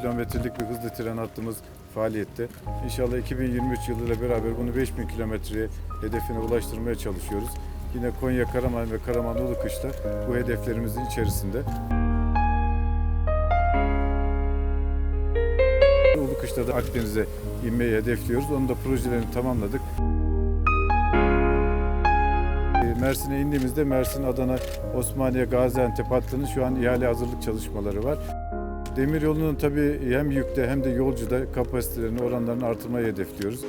kilometrelik bir hızlı tren hattımız faaliyette. İnşallah 2023 yılıyla beraber bunu 5000 kilometreye hedefine ulaştırmaya çalışıyoruz. Yine Konya, Karaman ve Karaman Ulukış'ta bu hedeflerimizin içerisinde. Ulukış'ta da Akdeniz'e inmeyi hedefliyoruz. Onun da projelerini tamamladık. Mersin'e indiğimizde Mersin, Adana, Osmaniye, Gaziantep hattının şu an ihale hazırlık çalışmaları var. Demir yolunun tabii hem yükte hem de yolcuda kapasitelerini, oranlarını artırmayı hedefliyoruz.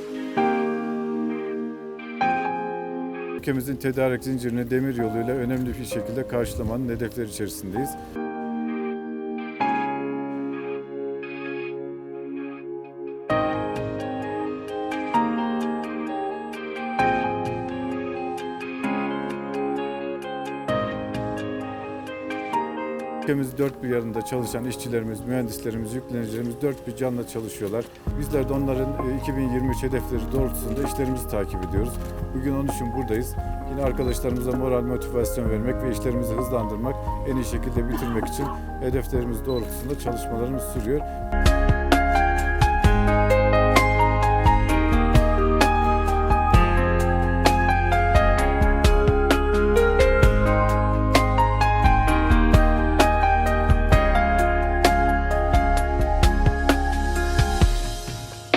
Ülkemizin tedarik zincirini demir yoluyla önemli bir şekilde karşılamanın hedefleri içerisindeyiz. Ülkemiz dört bir yanında çalışan işçilerimiz, mühendislerimiz, yüklenicilerimiz dört bir canla çalışıyorlar. Bizler de onların e, 2023 hedefleri doğrultusunda işlerimizi takip ediyoruz. Bugün onun için buradayız. Yine arkadaşlarımıza moral motivasyon vermek ve işlerimizi hızlandırmak, en iyi şekilde bitirmek için hedeflerimiz doğrultusunda çalışmalarımız sürüyor.